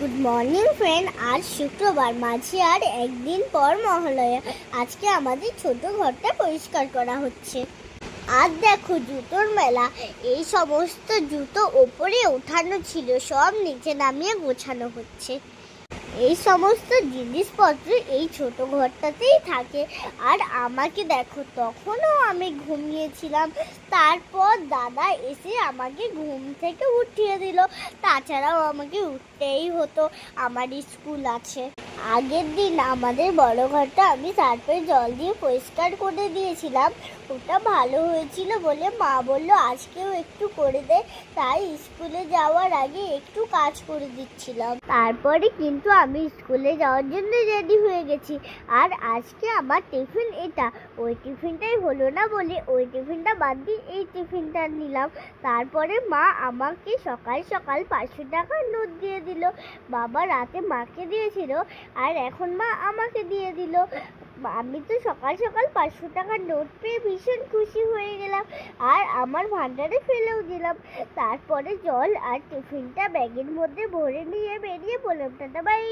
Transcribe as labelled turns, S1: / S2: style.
S1: Good morning friend আজ শুক্রবার, মাঝে আর একদিন পর মহালয়া। আজকে আমাদের ছোট ঘরটা পরিষ্কার করা হচ্ছে। আর দেখো জুতোর মেলা। এই সমস্ত জুতো ওপরে ওঠানো ছিল, সব নিচে নামিয়ে গোছানো হচ্ছে। এই সমস্ত জিনিসপত্র এই ছোট ঘরটাতেই থাকে। আর আমাকে দেখো, তখনও আমি ঘুমিয়েছিলাম। তারপর দাদা এসে আমাকে ঘুম থেকে উঠিয়ে দিল। তাছাড়াও আমাকে উঠতেই হতো। আমার স্কুল আছে। আগের দিন আমাদের বড় ঘরটা আমি তারপরে জল দিয়ে পরিষ্কার করে দিয়েছিলাম। ওটা ভালো হয়েছিল বলে মা বলল, আজকেও একটু করে দে। তাই স্কুলে যাওয়ার আগে একটু কাজ করে দিচ্ছিলাম। তারপরে কিন্তু আমি স্কুলে যাওয়ার জন্য রেডি হয়ে গেছি। আর আজকে আমার টিফিন এটা। ওই টিফিনটাই হলো না বলে ওই টিফিনটা বাদ দিয়ে এই টিফিনটা নিলাম। তারপরে মা আমাকে সকাল সকাল পাঁচশো টাকার নোট দিয়ে দিল। বাবা রাতে মাকে দিয়েছিল। আর এখন মা আমাকে দিয়ে দিল। আমি তো সকাল সকাল পাঁচশো টাকার নোট পেয়ে ভীষণ খুশি হয়ে গেলাম আর আমার ভান্ডারে ফেলেও দিলাম। তারপরে জল আর টিফিনটা ব্যাগের মধ্যে ভরে নিয়ে বেরিয়ে পড়লাম দাদা বাই